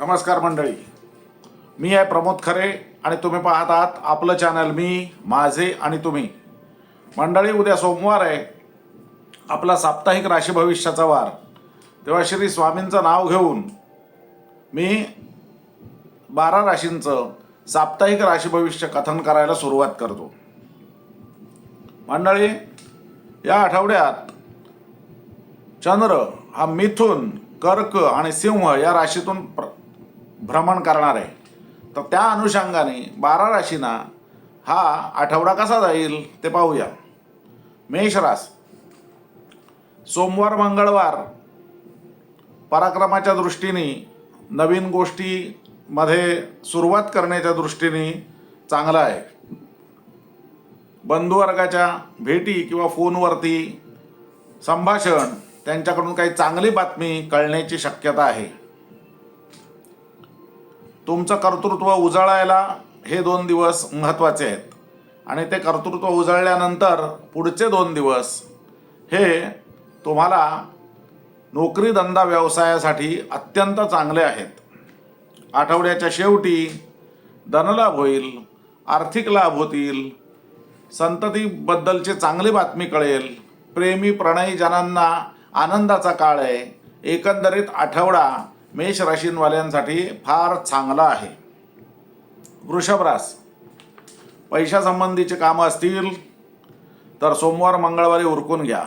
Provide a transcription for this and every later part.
नमस्कार मंडळी. मी आहे प्रमोद खरे आणि तुम्ही पाहत आहात आपलं चॅनल मी माझे आणि तुम्ही. मंडळी उद्या सोमवार आहे. आपला साप्ताहिक राशी भविष्याचा वार. तेव्हा श्री स्वामींचं नाव घेऊन मी बारा राशींचं साप्ताहिक राशी भविष्य कथन करायला सुरुवात करतो. मंडळी या आठवड्यात चंद्र हा मिथुन कर्क आणि सिंह या राशीतून प्र भ्रमण करणार आहे. तर त्या अनुषंगाने बारा राशींना हा आठवडा कसा जाईल ते पाहूया. मेषरास सोमवार मंगळवार पराक्रमाच्या दृष्टीने नवीन गोष्टीमध्ये सुरुवात करण्याच्या दृष्टीने चांगला आहे. बंधुवर्गाच्या भेटी किंवा फोनवरती संभाषण त्यांच्याकडून काही चांगली बातमी कळण्याची शक्यता आहे. तुमचं कर्तृत्व उजळायला हे दोन दिवस महत्त्वाचे आहेत. आणि ते कर्तृत्व उजळल्यानंतर पुढचे दोन दिवस हे तुम्हाला नोकरी धंदा व्यवसायासाठी अत्यंत चांगले आहेत. आठवड्याच्या शेवटी धनलाभ होईल आर्थिक लाभ होतील संततीबद्दलची चांगली बातमी कळेल प्रेमी प्रणयीजनांना आनंदाचा काळ आहे. एकंदरीत आठवडा मेष राशींवाल्यांसाठी फार चांगला आहे. वृषभ रास पैशासंबंधीचे कामं असतील तर सोमवार मंगळवारी उरकून घ्या.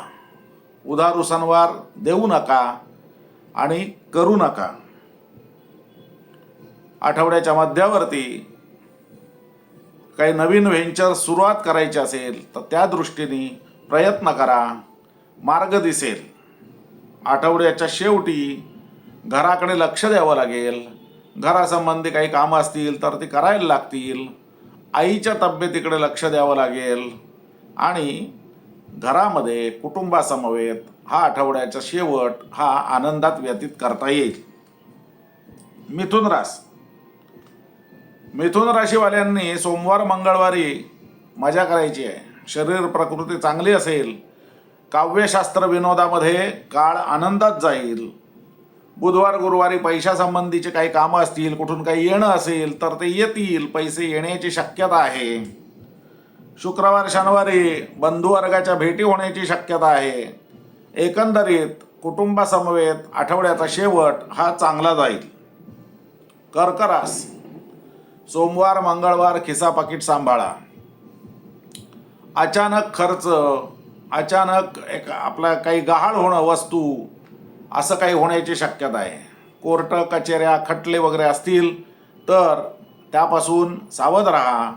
उधार उसनवार देऊ नका आणि करू नका. आठवड्याच्या मध्यावरती काही नवीन व्हेंचर सुरुवात करायची असेल तर त्या दृष्टीने प्रयत्न करा. मार्ग दिसेल. आठवड्याच्या शेवटी घराकडे लक्ष द्यावं लागेल. घरासंबंधी काही कामं असतील तर ती करायला लागतील. आईच्या तब्येतीकडे लक्ष द्यावं लागेल. आणि घरामध्ये कुटुंबासमवेत हा आठवड्याचा शेवट हा आनंदात व्यतीत करता येईल. मिथुन रास मिथुन राशीवाल्यांनी सोमवार मंगळवारी मजा करायची आहे. शरीर प्रकृती चांगली असेल. काव्यशास्त्र विनोदामध्ये काळ आनंदात जाईल. बुधवार गुरुवारी पैशासंबंधीचे काही कामं असतील कुठून काही येणं असेल तर ते येतील. पैसे येण्याची शक्यता आहे. शुक्रवार शनिवारी बंधुवर्गाच्या भेटी होण्याची शक्यता आहे. एकंदरीत कुटुंबासमवेत आठवड्याचा शेवट हा चांगला जाईल. कर्करास सोमवार मंगळवार खिसा पाकिट सांभाळा. अचानक खर्च अचानक एक आपला काही गहाळ होणं वस्तू असं काही होण्याची शक्यता आहे. कोर्ट कचेऱ्या खटले वगैरे असतील तर त्यापासून सावध राहा.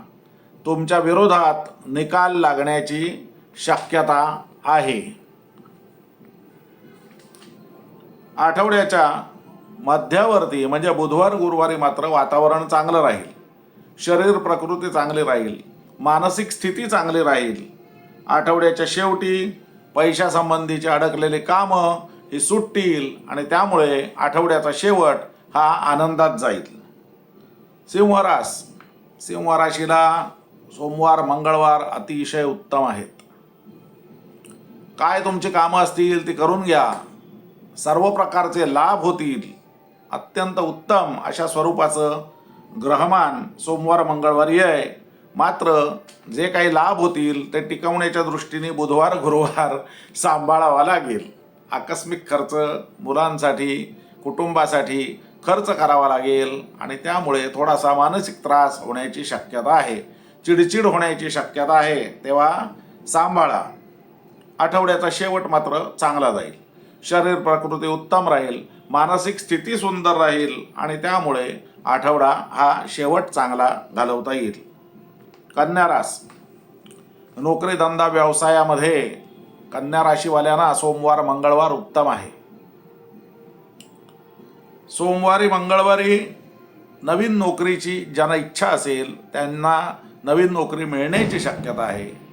तुमच्या विरोधात निकाल लागण्याची शक्यता आहे. आठवड्याच्या मध्यावरती म्हणजे बुधवार गुरुवारी मात्र वातावरण चांगलं राहील. शरीर प्रकृती चांगली राहील. मानसिक स्थिती चांगली राहील. आठवड्याच्या शेवटी पैशासंबंधीचे अडकलेले कामं ही सुटतील आणि त्यामुळे आठवड्याचा शेवट हा आनंदात जाईल. सिंहरास सिंहराशीला सोमवार मंगळवार अतिशय उत्तम आहेत. काय तुमची कामं असतील ती करून घ्या. सर्व प्रकारचे लाभ होतील. अत्यंत उत्तम अशा स्वरूपाचं ग्रहमान सोमवार मंगळवारी आहे मात्र जे काही लाभ होतील ते टिकवण्याच्या दृष्टीने बुधवार गुरुवार सांभाळावा लागेल. आकस्मिक खर्च मुलांसाठी कुटुंबासाठी खर्च करावा लागेल आणि त्यामुळे थोडासा मानसिक त्रास होण्याची शक्यता आहे. चिडचिड होण्याची शक्यता आहे. तेव्हा सांभाळा. आठवड्याचा शेवट मात्र चांगला जाईल. शरीर प्रकृती उत्तम राहील मानसिक स्थिती सुंदर राहील आणि त्यामुळे आठवडा हा शेवट चांगला घालवता येईल. कन्या रास नोकरी धंदा व्यवसायामध्ये कन्या राशीवाल्यांना सोमवार मंगळवार उत्तम आहे. सोमवारी मंगळवारी नवीन नोकरीची ज्यांना इच्छा असेल त्यांना नवीन नोकरी मिळण्याची शक्यता आहे.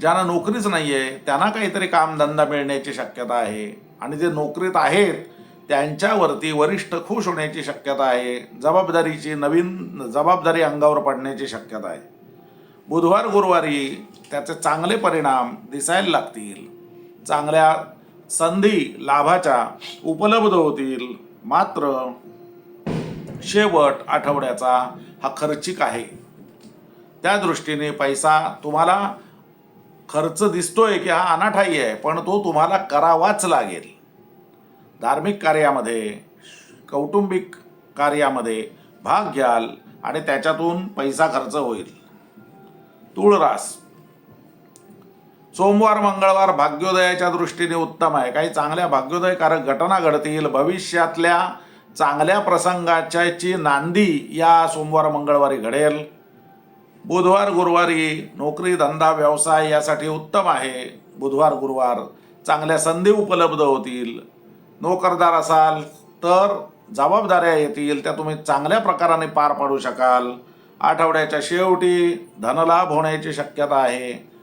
ज्यांना नोकरीच नाही आहे त्यांना काहीतरी कामधंदा मिळण्याची शक्यता आहे. आणि जे नोकरीत आहेत त्यांच्यावरती वरिष्ठ खुश होण्याची शक्यता आहे. जबाबदारीची नवीन जबाबदारी अंगावर पडण्याची शक्यता आहे. बुधवार गुरुवारी त्याचे चांगले परिणाम दिसायला लागतील. चांगल्या संधी लाभाच्या उपलब्ध होतील मात्र शेवट आठवड्याचा हा खर्चिक आहे. त्या दृष्टीने पैसा तुम्हाला खर्च दिसतोय की हा अनाठाई आहे पण तो तुम्हाला करावाच लागेल. धार्मिक कार्यामध्ये कौटुंबिक कार्यामध्ये भाग घ्याल आणि त्याच्यातून पैसा खर्च होईल. तुळरास सोमवार मंगळवार भाग्योदयाच्या दृष्टीने उत्तम आहे. काही चांगल्या भाग्योदयकारक घटना घडतील. भविष्यातल्या चांगल्या प्रसंगाच्याची नांदी या सोमवार मंगळवारी घडेल. बुधवार गुरुवारी नोकरी धंदा व्यवसाय यासाठी उत्तम आहे. बुधवार गुरुवार चांगल्या संधी उपलब्ध होतील. नोकरदार असाल तर जबाबदाऱ्या येतील. त्या तुम्ही चांगल्या प्रकाराने पार पाडू शकाल. आठवड्याच्या शेवटी धनलाभ होण्याची शक्यता आहे.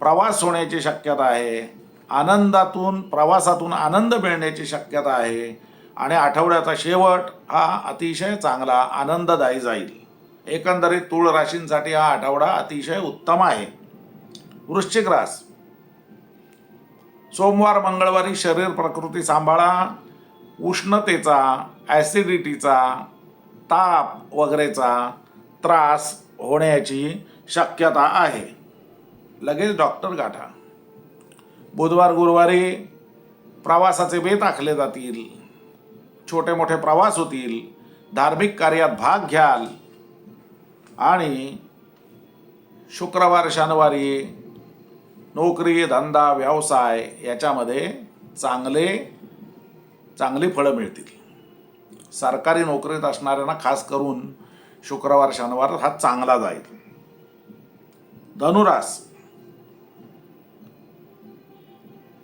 प्रवास होण्याची शक्यता आहे. आनंदातून प्रवासातून आनंद मिळण्याची शक्यता आहे. आणि आठवड्याचा शेवट हा अतिशय चांगला आनंददायी जाईल. एकंदरीत तूळ राशींसाठी हा आठवडा अतिशय उत्तम आहे. वृश्चिक रास. सोमवार मंगळवारी शरीर प्रकृती सांभाळा. उष्णतेचा ॲसिडिटीचा ताप वगैरेचा त्रास होण्याची शक्यता आहे. लगेच डॉक्टर गाठा. बुधवार गुरुवारी प्रवासाचे बेत आखले जातील. छोटे मोठे प्रवास होतील. धार्मिक कार्यात भाग घ्याल. आणि शुक्रवार शनिवारी नोकरी धंदा व्यवसाय याच्यामध्ये चांगले चांगली फळं मिळतील. सरकारी नोकरीत असणाऱ्यांना खास करून शुक्रवार शनिवार हा चांगला जाईल. धनुरास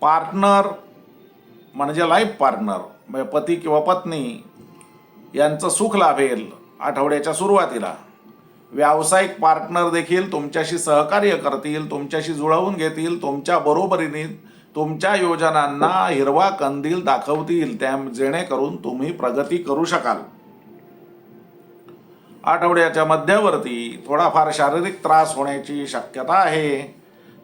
पार्टनर म्हणजे लाईफ पार्टनर म्हणजे पती किंवा पत्नी यांचं सुख लाभेल आठवड्याच्या सुरुवातीला. व्यावसायिक पार्टनर देखील तुमच्याशी सहकार्य करतील तुमच्याशी जुळवून घेतील तुमच्या बरोबरीने तुमच्या योजनांना हिरवा कंदील दाखवतील त्या जेणेकरून तुम्ही प्रगती करू शकाल. आठवड्याच्या मध्यवर्ती थोडाफार शारीरिक त्रास होण्याची शक्यता आहे.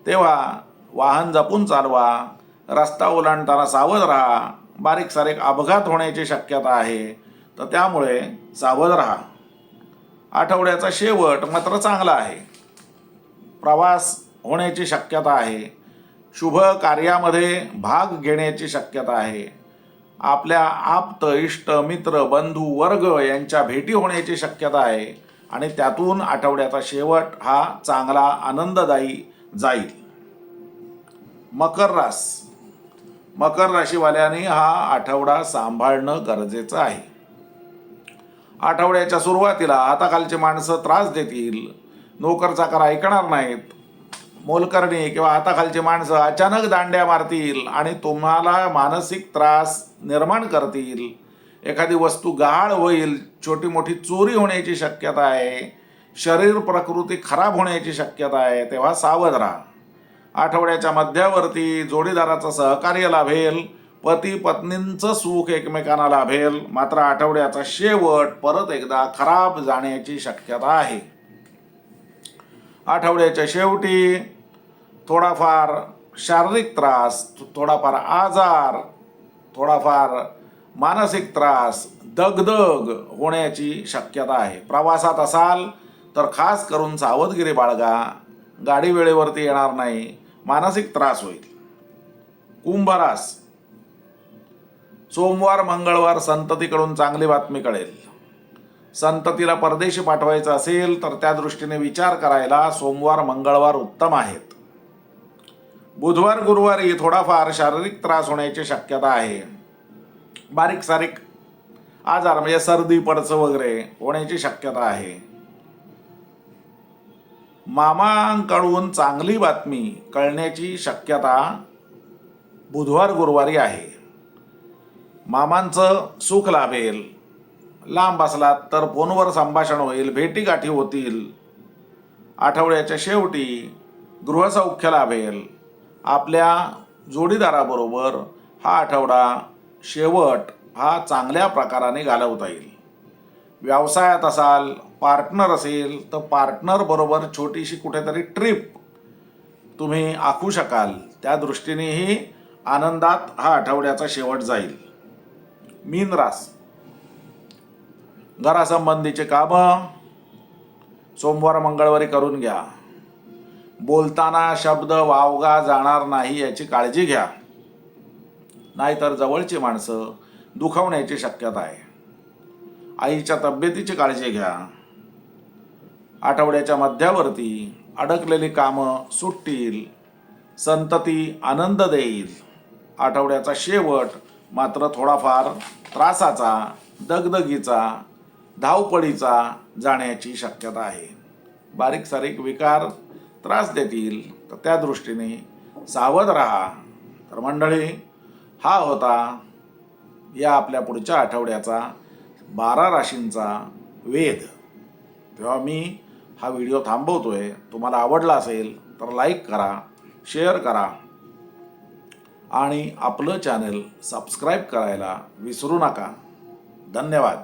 तेव्हा वाहन जपून चालवा रस्ता ओलांडताना सावध राहा. बारीक सारीक अपघात होण्याची शक्यता आहे. तर त्यामुळे सावध राहा. आठवड्याचा शेवट मात्र चांगला आहे. प्रवास होण्याची शक्यता आहे. शुभ कार्यामध्ये भाग घेण्याची शक्यता आहे. आपल्या आप्त इष्ट मित्र बंधू वर्ग यांच्या भेटी होण्याची शक्यता आहे. आणि त्यातून आठवड्याचा शेवट हा चांगला आनंददायी जाईल. मकर रास. मकर राशीवाल्यांनी हा आठवडा सांभाळणं गरजेचं आहे. आठवड्याच्या सुरुवातीला हाताखालची माणसं त्रास देतील. नोकर चाकर ऐकणार नाहीत. मोलकरणी किंवा हाताखालची माणसं अचानक दांड्या मारतील आणि तुम्हाला मानसिक त्रास निर्माण करतील. एखादी वस्तू गहाळ होईल छोटी मोठी चोरी होण्याची शक्यता आहे शरीर प्रकृती खराब होण्याची शक्यता आहे तेव्हा सावध राहा. आठवड्याच्या मध्यावरती जोडीदाराचं सहकार्य लाभेल पती पत्नींचं सुख एकमेकांना लाभेल. मात्र आठवड्याचा शेवट परत एकदा खराब जाण्याची शक्यता आहे. आठवड्याच्या शेवटी थोडाफार शारीरिक त्रास थोडाफार आजार थोडाफार मानसिक त्रास दगदग होण्याची शक्यता आहे. प्रवासात असाल तर खास करून सावधगिरी बाळगा. गाडी वेळेवरती येणार नाही. मानसिक त्रास होईल. कुंभरास. सोमवार मंगळवार संततीकडून चांगली बातमी कळेल. संततीला परदेशी पाठवायचं असेल तर त्या दृष्टीने विचार करायला सोमवार मंगळवार उत्तम आहेत. बुधवार गुरुवारी थोडाफार शारीरिक त्रास होण्याची शक्यता आहे. बारीक सारीक आजार म्हणजे सर्दी पडचं वगैरे होण्याची शक्यता आहे. मामांकडून चांगली बातमी कळण्याची शक्यता बुधवार गुरुवारी आहे. मामांचं सुख लाभेल. लांब असलात तर फोनवर संभाषण होईल भेटीगाठी होतील. आठवड्याच्या शेवटी गृहसौख्य लाभेल. आपल्या जोडीदाराबरोबर हा आठवडा शेवट हा चांगल्या प्रकाराने घालवता येईल. व्यवसायात असाल पार्टनर असेल तर पार्टनर बरोबर छोटीशी कुठेतरी ट्रिप तुम्ही आखू शकाल. त्या दृष्टीनेही आनंदात हा आठवड्याचा शेवट जाईल. मीन रास. घरासंबंधीचे कामं सोमवार मंगळवारी करून घ्या. बोलताना शब्द वावगा जाणार नाही याची काळजी घ्या. नाहीतर जवळची माणसं दुखावण्याची शक्यता आहे. आईच्या तब्येतीची काळजी घ्या. आठवड्याच्या मध्यावरती अडकलेली कामं सुटतील. संतती आनंद देईल. आठवड्याचा शेवट मात्र थोडाफार त्रासाचा दगदगीचा धावपळीचा जाण्याची शक्यता आहे. बारीक सारीक विकार त्रास देतील तर त्या दृष्टीने सावध राहा. तर मंडळी हा होता या आपल्या पुढच्या आठवड्याचा बारा राशींचा वेध. तेव्हा मी हा व्हिडिओ थांबवतोय. तुम्हाला आवडला असेल तर लाईक करा शेअर करा आणि आपलं चॅनल सबस्क्राईब करायला विसरू नका. धन्यवाद.